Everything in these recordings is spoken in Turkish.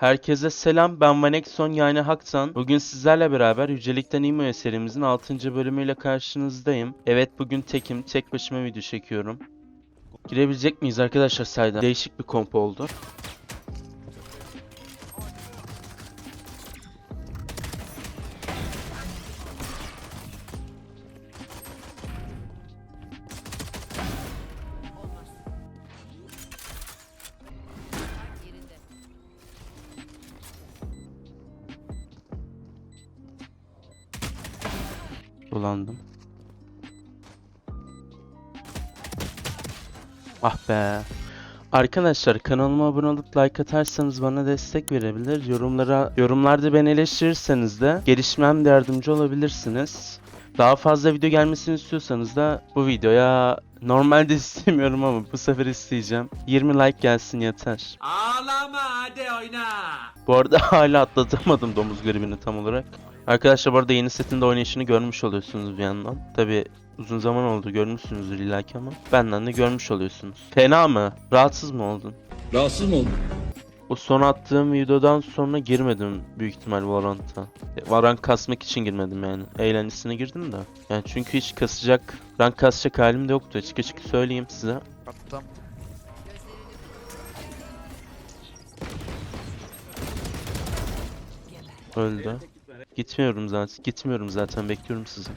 Herkese selam ben Vanexon yani Haktan. Bugün sizlerle beraber Yücelikten İmo'ya serimizin 6. bölümüyle karşınızdayım. Evet bugün tekim, tek başıma video çekiyorum. Girebilecek miyiz arkadaşlar sayda? Değişik bir komp oldu. Dolandım. Ah be. Arkadaşlar kanalıma abone olup like atarsanız bana destek verebilir. Yorumlara yorumlarda beni eleştirirseniz de gelişmem yardımcı olabilirsiniz. Daha fazla video gelmesini istiyorsanız da bu videoya normalde istemiyorum ama bu sefer isteyeceğim. 20 like gelsin yeter. Ağlama hadi oyna. Bu arada hala atlatamadım domuz gribini tam olarak. Arkadaşlar bu arada yeni setinde oynayışını görmüş oluyorsunuz bir yandan. Tabi uzun zaman oldu görmüşsünüzdür illaki ama benden de görmüş oluyorsunuz. Fena mı? Rahatsız mı oldun? Rahatsız mı oldun? O son attığım videodan sonra girmedim büyük ihtimal Valorant'a. E, Valorant kasmak için girmedim yani. Eğlencesine girdim de. Yani çünkü hiç kasacak, rank kasacak halim de yoktu açık açık söyleyeyim size. Attım. Öldü. Gitmiyorum zaten. Gitmiyorum zaten. Bekliyorum sizi.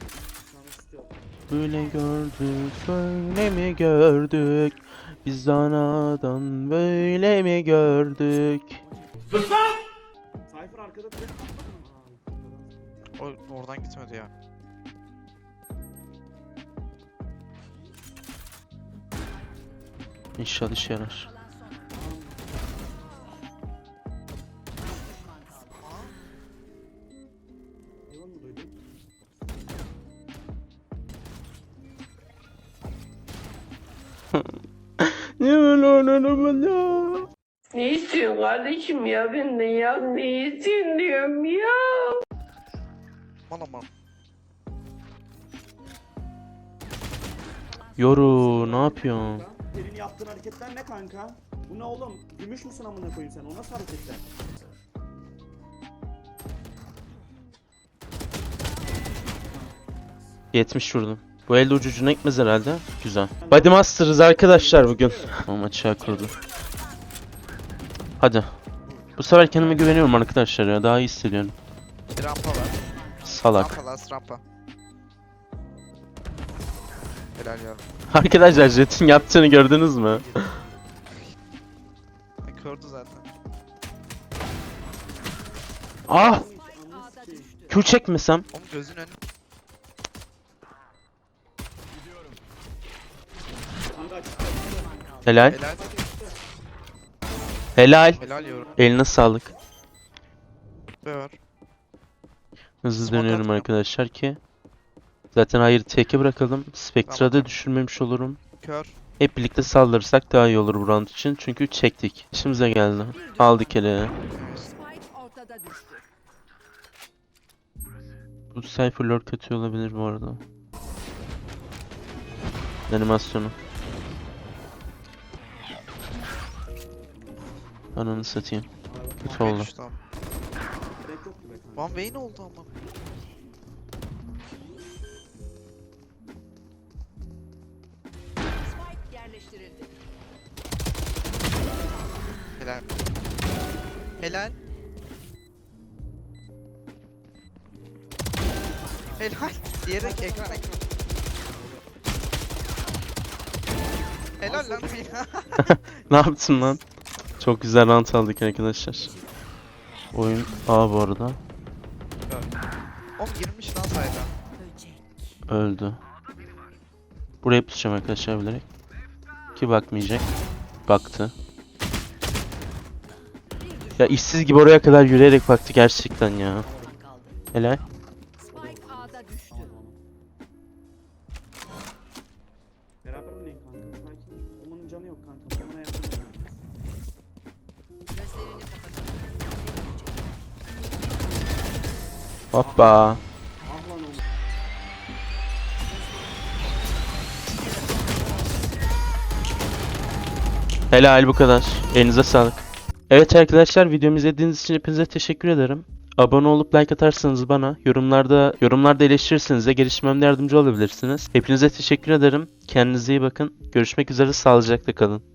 Böyle gördük, böyle mi gördük? Biz anadan böyle mi gördük? Cypher arkada direkt O oradan gitmedi ya. İnşallah işe yarar. Hayvan Ne istiyorsun kardeşim ya benden ya? Ne istiyorsun diyorum ya? Aman aman. Yoru ne yapıyorsun? Senin yaptığın hareketler ne kanka? Bu ne oğlum? Gümüş müsün amına koyayım sen? O nasıl hareketler? 70 vurdum. Bu elde ucucuna gitmez herhalde. Güzel. Body Master'ız arkadaşlar bugün. Ama açığa kurdu. Hadi. Bu sefer kendime güveniyorum arkadaşlar ya. Daha iyi hissediyorum. Bir rampa var. Salak. Rampa last rampa. Helal yavrum. Arkadaşlar Jet'in yaptığını gördünüz mü? E, Kördü zaten. Ah! Q çekmesem. Oğlum gözün önü. Kanka açık Helal. Helal. Helal. Helal yavrum. Eline sağlık. Ve var. Hızlı Smoke dönüyorum atma. arkadaşlar ki. Zaten hayır teke bırakalım. Spectra'da düşürmemiş olurum. Kör. Hep birlikte saldırırsak daha iyi olur bu round için. Çünkü çektik. İşimize geldi. Aldık ele. Evet. Spike ortada düştü. Bu Cypher Lord kötü olabilir bu arada. Animasyonu. Ananı satayım. Kötü oldu. Van Vayne oldu ama. Yerleştirildi. Helal. Helal. Helal. Diğeri ekran ekran. Helal lan. Ne yaptın lan? Çok güzel round aldık arkadaşlar. Oyun A bu arada. Oğlum girmiş lan sayda. Öldü. Buraya pusacağım arkadaşlar bilerek. Ki bakmayacak. Baktı. Ya işsiz gibi oraya kadar yürüyerek baktı gerçekten ya. Helal. Hoppa. Helal bu kadar. Elinize sağlık. Evet arkadaşlar videomu izlediğiniz için hepinize teşekkür ederim. Abone olup like atarsanız bana, yorumlarda yorumlarda eleştirirseniz de gelişmemde yardımcı olabilirsiniz. Hepinize teşekkür ederim. Kendinize iyi bakın. Görüşmek üzere, sağlıcakla kalın.